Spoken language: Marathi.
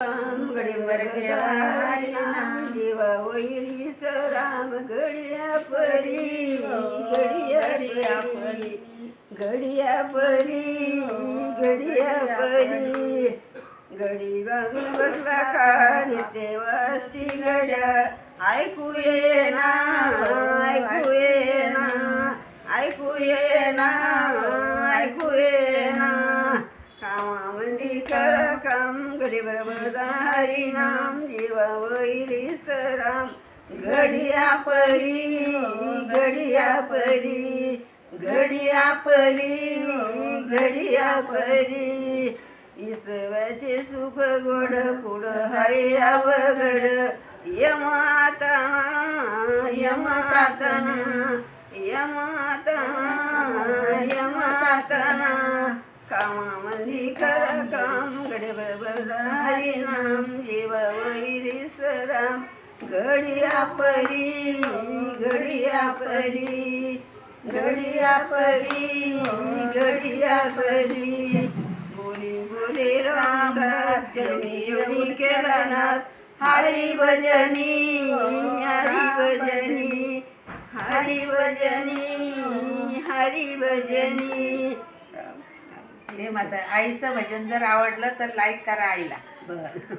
राम नाम देवा वैरी सराम गडिया परी घडिया परी गडिया परी गडिया परी. गडी बागून बसला खाली देवास्ती गड्या ऐकू ये ना ऐकू ये ना ऐकू ये ना ऐकू ये काम घडी बरोबर हरी नाम जीवा वैरी सराम घडिया परी घडिया परी घडिया परी घडिया परी. इसवाचे सुख गोड पुढं हरी अवघड. यमाता यमातना यमाता कामामध्ये करा काम गडे बरोबर हरी नाम जीवा वैरी सराम गडिया परी गडिया परी गडिया परी गडिया परी बोली बोले रामदास त्यांनी एवढी केला नाथ हरी भजनी हरी भजनी हरी भजनी हरी भजनी. हे माझं आईचं भजन जर आवडलं तर लाईक करा आईला. बर.